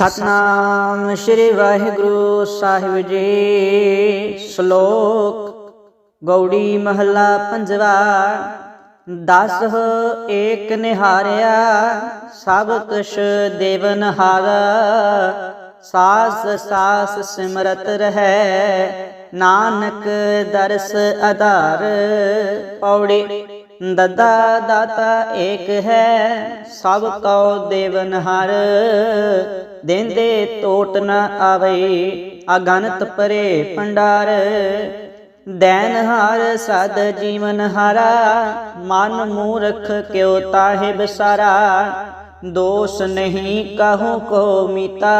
ਸਤਨਾਮ ਸ੍ਰੀ ਵਾਹਿਗੁਰੂ ਸਾਹਿਬ ਜੀ। ਸ਼ਲੋਕ ਗੌੜੀ ਮਹੱਲਾ ਪੰਜਵਾ, ਦਸ ਏਕ ਨਿਹਾਰਿਆ, ਸਭ ਕੁਛ ਦੇਵਨ ਹਾਰਾ ਸਾਸ ਸਾਸ ਸਿਮਰਤ ਰਹੈ, ਨਾਨਕ ਦਰਸ ਆਧਾਰ ਪੌੜੀ ਦਦਾ ਦਾਤਾ ਏਕ ਹੈ, ਸਭ ਕਉ ਦੇਵਨਹਾਰ ਦੇਂਦੇ ਟੋਟ ਨ ਆਵੇ ਅਗਨਤ ਪਰੇ ਭੰਡਾਰ। ਦੈਨਹਾਰ ਸਦ ਜੀਵਨ ਹਾਰਾ, ਮਨ ਮੂਰਖ ਕਿਉ ਤਾਹਿ ਬਸਾਰਾ। ਦੋਸ਼ ਨਹੀਂ ਕਹੂੰ ਕੋ ਮੀਤਾ,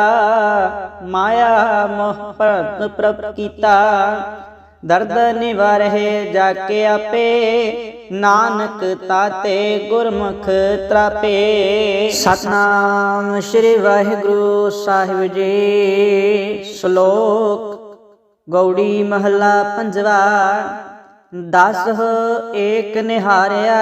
ਮਾਇਆ ਮੋਹ ਪ੍ਰਤ ਪ੍ਰਭ ਕੀਤਾ। ਦਰਦ ਨਿਵਾਰਹਿ ਜਾ ਕੇ ਆਪੇ ਨਾਨਕ ਤਾਤੇ ਗੁਰਮੁਖ ਤਰਾਪੇ। ਸਤਨਾਮ ਸ੍ਰੀ ਵਾਹਿਗੁਰੂ ਸਾਹਿਬ ਜੀ। ਸ਼ਲੋਕ ਗੌੜੀ ਮਹੱਲਾ ਪੰਜਵਾ, ਦਸ ਏਕ ਨਿਹਾਰਿਆ,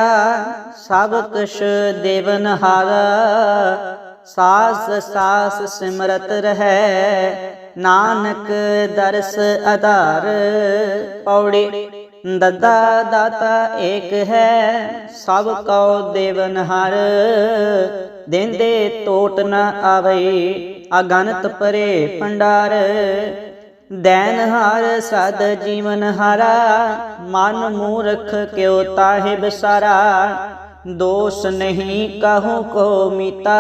ਸਭ ਕੁਛ ਦੇਵਨ ਹਾਰਾ ਸਾਸ ਸਾਸ ਸਿਮਰਤ ਰਹੈ, ਨਾਨਕ ਦਰਸ ਆਧਾਰ ਪੌੜੀ ਦਦਾ ਦਾਤਾ ਏਕ ਹੈ, ਸਭ ਕਉ ਦੇਵਨਹਾਰ ਦੇਂਦੇ ਟੋਟ ਨ ਆਵੇ ਅਗਨਤ ਪਰੇ ਭੰਡਾਰ। ਦੈਨਹਾਰ ਸਦ ਜੀਵਨ ਹਾਰਾ, ਮਨ ਮੂਰਖ ਕਿਉ ਤਾਹਿ ਬਸਾਰਾ। ਦੋਸ਼ ਨਹੀਂ ਕਹੂੰ ਕੋ ਮਿਤਾ,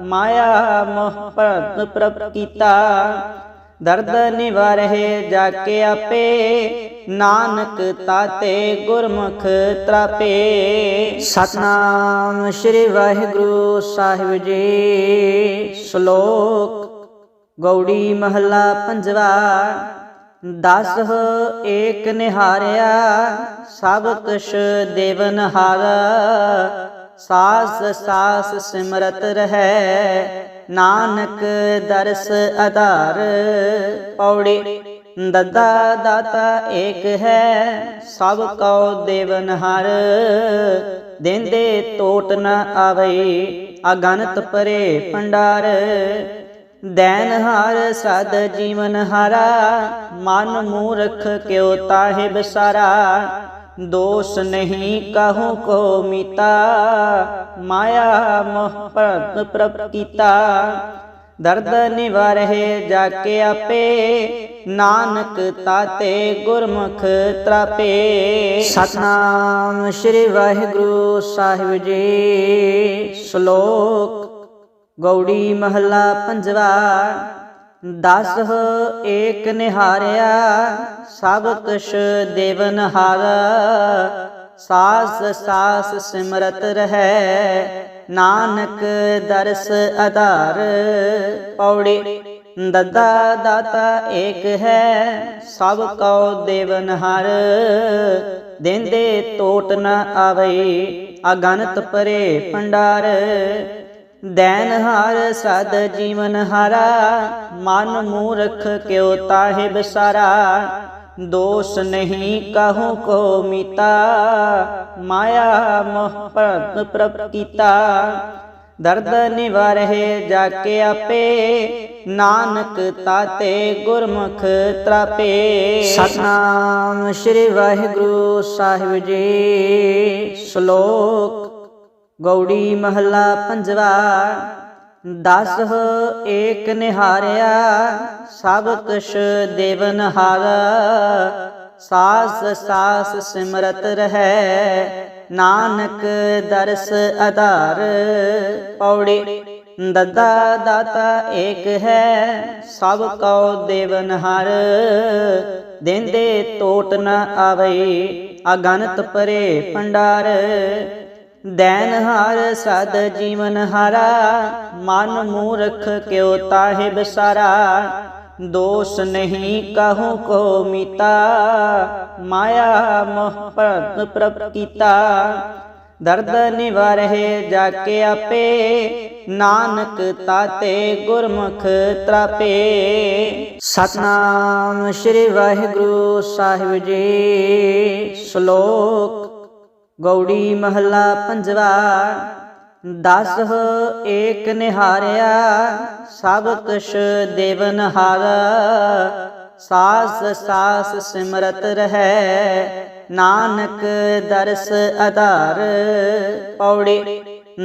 ਮਾਇਆ ਮੋਹ ਪ੍ਰਤ ਪ੍ਰਭ ਕੀਤਾ ਦਰਦ ਨਿਵਾਰਹਿ ਜਾ ਕੇ ਆਪੇ, ਨਾਨਕ ਤਾਤੇ ਗੁਰਮੁਖ ਤਰਾਪੇ। ਸਤਨਾਮ ਸ੍ਰੀ ਵਾਹਿਗੁਰੂ ਸਾਹਿਬ ਜੀ, ਸ਼ਲੋਕ ਗੌੜੀ ਮਹੱਲਾ ਪੰਜਵਾ, ਦਸ ਏਕ ਨਿਹਾਰਿਆ, ਸਭ ਕੁਛ ਦੇਵਨ ਹਾਰਾ। ਸਾਸ ਸਾਸ ਸਿਮਰਤ ਰਹੈ, ਨਾਨਕ ਦਰਸ ਆਧਾਰ। ਪੌੜੀ ਦਦਾ ਦਾਤਾ ਏਕ ਹੈ, ਸਭ ਕਉ ਦੇਵਨਹਾਰ ਦੇਂਦੇ ਟੋਟ ਨ ਆਵੇ ਅਗਨਤ ਪਰੇ ਭੰਡਾਰ। ਦੈਨ ਦੈਨਹਾਰ ਸਦ ਜੀਵਨ ਹਾਰਾ, ਮਨ ਮੂਰਖ ਕਿਉ ਤਾਹਿ ਬਸਾਰਾ। ਦੋਸ਼ ਨਹੀਂ ਕਹੂੰ ਕੋ ਮੀਤਾ, ਮਾਇਆ ਮੋਹ ਪ੍ਰਤ ਦਰਦ ਨਿਵਾਰਹਿ ਜਾ ਕੇ ਆਪੇ, ਨਾਨਕ ਤਾਤੇ ਗੁਰਮੁਖ ਤਰਾਪੇ। ਸਤਨਾਮ ਸ੍ਰੀ ਵਾਹਿਗੁਰੂ ਸਾਹਿਬ ਜੀ, ਸ਼ਲੋਕ ਗੌੜੀ ਮਹੱਲਾ ਪੰਜਵਾ। ਦਸ ਏਕ ਨਿਹਾਰਿਆ, ਸਭ ਕੁਛ ਦੇਵਨ ਹਾਰਾ। ਸਾਸ ਸਾਸ ਸਿਮਰਤ ਰਹੈ, ਨਾਨਕ ਦਰਸ ਆਧਾਰ ਪੌੜੇ ਦਦਾ ਦਾਤਾ ਏਕ ਹੈ, ਸਭ ਕਉ ਦੇਵਨਹਾਰ ਦੇਂਦੇ ਟੋਟ ਨ ਆਵੇ ਅਗਨਤ ਪਰੇ ਭੰਡਾਰ। ਦੈਨਹਾਰ ਸਦ ਜੀਵਨ ਹਾਰਾ ਮਨ ਮੂਰਖ ਕਿਉ ਤਾਹਿ ਬਸਾਰਾ ਦੋਸ਼ ਨਹੀਂ ਕਹੂੰ ਕੋ ਮੀਤਾ ਮਾਇਆ ਮੋਹ ਪ੍ਰਤ ਪ੍ਰਭ ਕੀਤਾ। ਦਰਦ ਨਿਵਾਰਹਿ ਜਾ ਕੇ ਆਪੇ ਨਾਨਕ ਤਾਤੇ ਗੁਰਮੁਖ ਤਰਾਪੇ। ਸਤਨਾਮ ਸ੍ਰੀ ਵਾਹਿਗੁਰੂ ਸਾਹਿਬ ਜੀ। ਸ਼ਲੋਕ ਗੌੜੀ ਮਹੱਲਾ ਪੰਜਵਾ, ਦਸ ਏਕ ਨਿਹਾਰਿਆ, ਸਭ ਕੁਛ ਦੇਵਨ ਹਾਰਾ ਸਾਸ ਸਾਸ ਸਿਮਰਤ ਰਹੈ, ਨਾਨਕ ਦਰਸ ਆਧਾਰ ਪੌੜੀ ਦਦਾ ਦਾਤਾ ਏਕ ਹੈ, ਸਭ ਕਉ ਦੇਵਨਹਾਰ ਦੇਂਦੇ ਟੋਟ ਨ ਆਵੇ ਅਗਨਤ ਪਰੇ ਦੈਨ ਹਾਰ ਸਦ ਜੀਵਨ ਹਾਰਾ, ਮਨ ਮੂਰਖ ਕਿਉ ਤਾਹਿ ਬਸਾਰਾ। ਦੋਸ਼ ਨਹੀਂ ਕਹੂੰ ਕੋ ਮੀਤਾ, ਮਾਇਆ ਮੋਹ ਪ੍ਰਤ ਪ੍ਰਭ ਕੀਤਾ। ਦਰਦ ਨਿਵਾਰਹਿ ਜਾ ਕੇ ਆਪੇ, ਨਾਨਕ ਤਾਤੇ ਗੁਰਮੁਖ ਤਰਾਪੇ। ਸਤਨਾਮ ਸ੍ਰੀ ਵਾਹਿਗੁਰੂ ਸਾਹਿਬ ਜੀ, ਸ਼ਲੋਕ ਗੌੜੀ ਮਹੱਲਾ ਪੰਜਵਾ ਦਸ ਏਕ ਨਿਹਾਰਿਆ, ਸਭ ਕੁਛ ਦੇਵਨ ਹਾਰਾ। ਸਾਸ ਸਾਸ ਸਿਮਰਤ ਰਹੈ, ਨਾਨਕ ਦਰਸ ਆਧਾਰ ਪੌੜੀ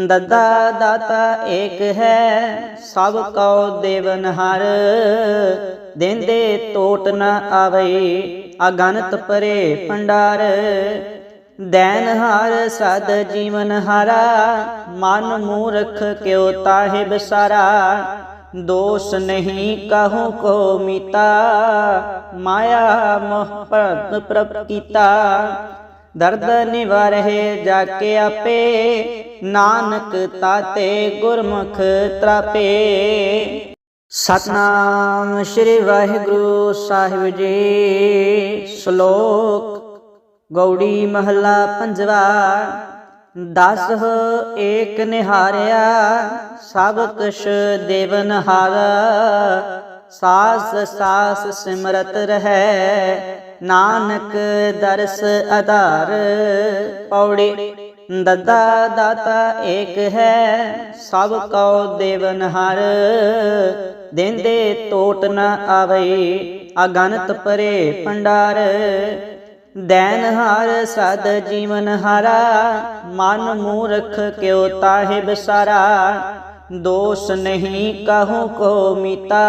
ਦੱਦਾ ਦਾਤਾ ਏਕ ਹੈ, ਸਭ ਕਉ ਦੇਵਨ ਹਰ। ਦਿੰਦੇ ਟੋਟ ਨ ਆਵੇ ਅਗਨਤ ਪਰੇ ਭੰਡਾਰ। ਦੈਨ ਹਾਰ ਸਦ ਜੀਵਨ ਹਾਰਾ, ਮਨ ਮੂਰਖ ਕਿਉ ਤਾਹਿ ਬਸਾਰਾ। ਦੋਸ ਨਹੀਂ ਕਹੂੰ ਕੋ ਮੀਤਾ, ਮਾਇਆ ਮੋਹ ਪ੍ਰਭ ਪ੍ਰਭ ਕੀਤਾ। ਦਰਦ ਨਿਵਾਰਹਿ ਜਾ ਕੇ ਆਪੇ, ਨਾਨਕ ਤਾਤੇ ਗੁਰਮੁਖ ਤਰਾਪੇ। ਸਤਨਾਮ ਸ੍ਰੀ ਵਾਹਿਗੁਰੂ ਸਾਹਿਬ ਜੀ, ਸ਼ਲੋਕ ਗੌੜੀ ਮਹੱਲਾ ਪੰਜਵਾ। ਦਸ ਏਕ ਨਿਹਾਰਿਆ, ਸਭ ਕੁਛ ਦੇਵਨ ਹਾਰਾ ਸਾਸ ਸਾਸ ਸਿਮਰਤ ਰਹੈ, ਨਾਨਕ ਦਰਸ ਆਧਾਰ ਪੌੜੀ ਦੱਦਾ ਦਾਤਾ ਏਕ ਹੈ, ਸਭ ਕਉ ਦੇਵਨ ਹਰ। ਦਿੰਦੇ ਟੋਟ ਨ ਆਵੇ ਅਗਨਤ ਪਰੇ ਭੰਡਾਰ। ਦੈਨ ਹਰ ਸਦ ਜੀਵਨ ਹਾਰਾ, ਮਨ ਮੂਰਖ ਕਿਉ ਤਾਹਿ ਬਸਾਰਾ। ਦੋਸ ਨਹੀਂ ਕਹੂੰ ਕੋ ਮੀਤਾ,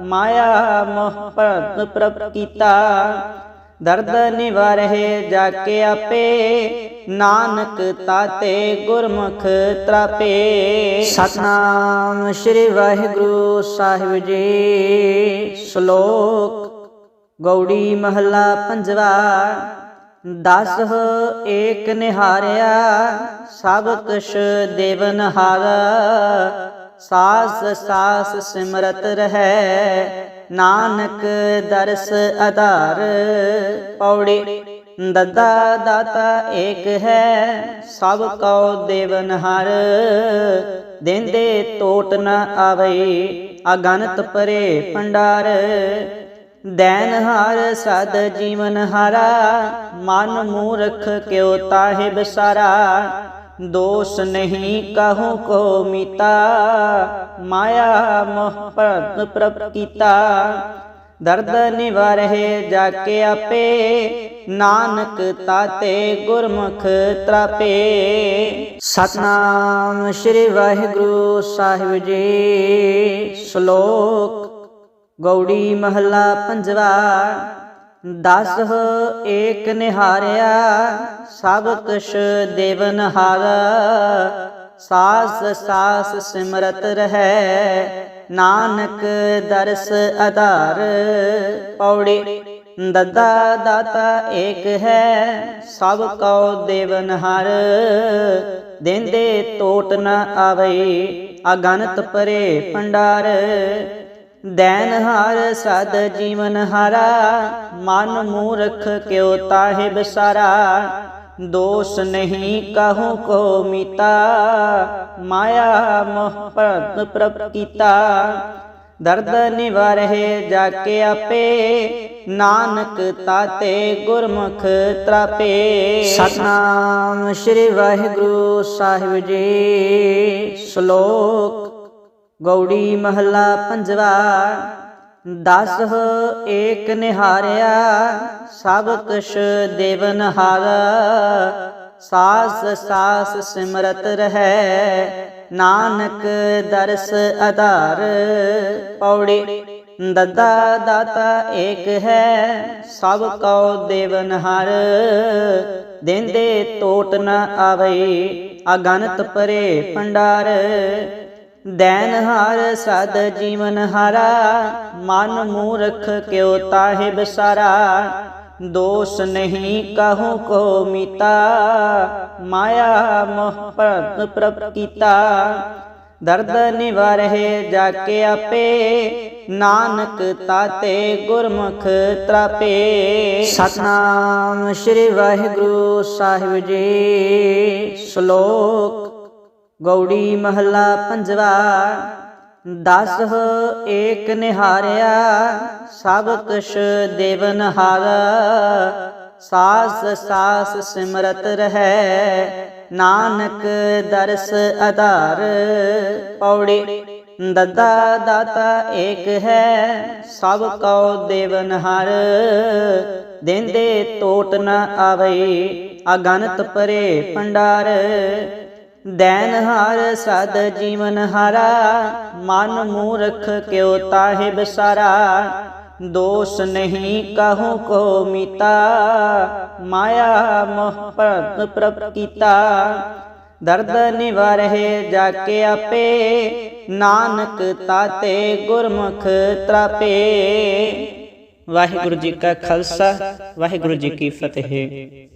ਮਾਇਆ ਮੋਹ ਪ੍ਰਭ ਪ੍ਰਭ ਕੀਤਾ। ਦਰਦ ਨਿਵਾਰਹਿ ਜਾ ਕੇ ਆਪੇ, ਨਾਨਕ ਤਾਤੇ ਗੁਰਮੁਖ ਤਰਾਪੇ। ਸਤਨਾਮ ਸ੍ਰੀ ਵਾਹਿਗੁਰੂ ਸਾਹਿਬ ਜੀ, ਸ਼ਲੋਕ ਗੌੜੀ ਮਹੱਲਾ ਪੰਜਵਾ ਦਸ ਏਕ ਨਿਹਾਰਿਆ ਸਭ ਕੁਛ ਦੇਵਨ ਹਾਰਾ ਸਾਸ ਸਾਸ ਸਿਮਰਤ ਰਹੈ, ਨਾਨਕ ਦਰਸ ਆਧਾਰ ਪੌੜੀ ਦੱਦਾ ਦਾਤਾ ਏਕ ਹੈ, ਸਭ ਕਉ ਦੇਵਨ ਹਰ। ਦਿੰਦੇ ਟੋਟ ਨ ਆਵੇ ਅਗਨਤ ਪਰੇ ਭੰਡਾਰ। ਦੈਨ ਹਰ ਸਦ ਜੀਵਨ ਹਾਰਾ, ਮਨ ਮੂਰਖ ਕਿਉ ਤਾਹਿ ਬਸਾਰਾ। ਦੋਸ ਨਹੀਂ ਕਹੂੰ ਕੋ ਮੀਤਾ, ਮਾਇਆ ਮੋਹ ਪ੍ਰਭ ਪ੍ਰਭ ਕੀਤਾ। ਦਰਦ ਨਿਵਾਰਹਿ ਜਾ ਕੇ ਆਪੇ, ਨਾਨਕ ਤਾਤੇ ਗੁਰਮੁਖ ਤਰਾਪੇ। ਸਤਨਾਮ ਸ੍ਰੀ ਵਾਹਿਗੁਰੂ ਸਾਹਿਬ ਜੀ, ਸ਼ਲੋਕ ਗੌੜੀ ਮਹੱਲਾ ਪੰਜਵਾ, ਦਸ ਏਕ ਨਿਹਾਰਿਆ, ਸਭ ਕੁਛ ਦੇਵਨ ਹਾਰਾ ਸਾਸ ਸਾਸ ਸਿਮਰਤ ਰਹੈ, ਨਾਨਕ ਦਰਸ ਆਧਾਰ। ਪੌੜੀ ਦੱਦਾ ਦਾਤਾ ਏਕ ਹੈ, ਸਭ ਕਉ ਦੇਵਨ ਹਰ। ਦਿੰਦੇ ਟੋਟ ਨ ਆਵੇ ਅਗਨਤ ਪਰੇ ਭੰਡਾਰ। ਦੈਨ ਹਰ ਸਦ ਜੀਵਨ ਹਾਰਾ, ਮਨ ਮੂਰਖ ਕਿਉ ਤਾਹਿ ਬਸਾਰਾ। ਦੋਸ ਨਹੀਂ ਕਹੂੰ ਕੋ ਮੀਤਾ, ਮਾਇਆ ਮੋਹ ਪ੍ਰਭ ਪ੍ਰਭ ਕੀਤਾ। ਦਰਦ ਨਿਵਾਰਹਿ ਜਾ ਕੇ ਆਪੇ, ਨਾਨਕ ਤਾਤੇ ਗੁਰਮੁਖ ਤਰਾਪੇ। ਸਤਨਾਮ ਸ੍ਰੀ ਵਾਹਿਗੁਰੂ ਸਾਹਿਬ ਜੀ, ਸ਼ਲੋਕ ਗੌੜੀ ਮਹੱਲਾ ਪੰਜਵਾ ਦਸ ਏਕ ਨਿਹਾਰਿਆ, ਸਭ ਕੁਛ ਦੇਵਨ ਹਾਰਾ। ਸਾਸ ਸਾਸ ਸਿਮਰਤ ਰਹੈ, ਨਾਨਕ ਦਰਸ ਆਧਾਰ ਪੌੜੀ ਦੱਦਾ ਦਾਤਾ ਏਕ ਹੈ, ਸਭ ਕਉ ਦੇਵਨ ਹਰ। ਦਿੰਦੇ ਟੋਟ ਨ ਆਵੇ ਅਗਨਤ ਪਰੇ ਭੰਡਾਰ। ਦੈਨ ਹਰ ਸਦ ਜੀਵਨ ਹਰਾ, ਮਨ ਮੂਰਖ ਕਿਉ ਤਾਹਿ ਬਸਾਰਾ ਦੋਸ ਨਹੀਂ ਕਹੂੰ ਕੋ ਮੀਤਾ, ਮਾਇਆ ਮੋਹ ਪ੍ਰਭ ਪ੍ਰਭ ਕੀਤਾ। ਦਰਦ ਨਿਵਾਰਹਿ ਜਾ ਕੇ ਆਪੇ, ਨਾਨਕ ਤਾਤੇ ਗੁਰਮੁਖ ਤਰਾਪੇ। ਸਤਨਾਮ ਸ੍ਰੀ ਵਾਹਿਗੁਰੂ ਸਾਹਿਬ ਜੀ, ਸ਼ਲੋਕ ਗੌੜੀ ਮਹੱਲਾ ਪੰਜਵਾ ਦਸ ਏਕ ਨਿਹਾਰਿਆ, ਸਭ ਕੁਛ ਦੇਵਨ ਹਾਰਾ। ਸਾਸ ਸਾਸ ਸਿਮਰਤ ਰਹੈ, ਨਾਨਕ ਦਰਸ ਆਧਾਰ ਪੌੜੀ ਦੱਦਾ ਦਾਤਾ ਏਕ ਹੈ, ਸਭ ਕਉ ਦੇਵਨਹਾਰ ਦੇਂਦੇ ਟੋਟ ਨ ਆਵੇ ਅਗਨਤ ਪਰੇ ਦੈਨ ਦੈਨਹਾਰ ਸਦ ਜੀਵਨ ਹਾਰਾ, ਮਨ ਮੂਰਖ ਕਿਉ ਤਾਹਿ ਬਸਾਰਾ ਦੋਸ਼ ਨਹੀਂ ਕਹੂੰ ਕੋ ਮੀਤਾ, ਮਾਇਆ ਮੋਹ ਪ੍ਰਤ ਪ੍ਰਭ ਕੀਤਾ। ਦਰਦ ਨਿਵਾਰਹਿ ਜਾ ਕੇ ਆਪੇ, ਨਾਨਕ ਤਾਤੇ ਗੁਰਮੁਖ ਤਰਾਪੇ। ਵਾਹਿਗੁਰੂ ਜੀ ਕਾ ਖਾਲਸਾ, ਵਾਹਿਗੁਰੂ ਜੀ ਕੀ ਫਤਿਹ।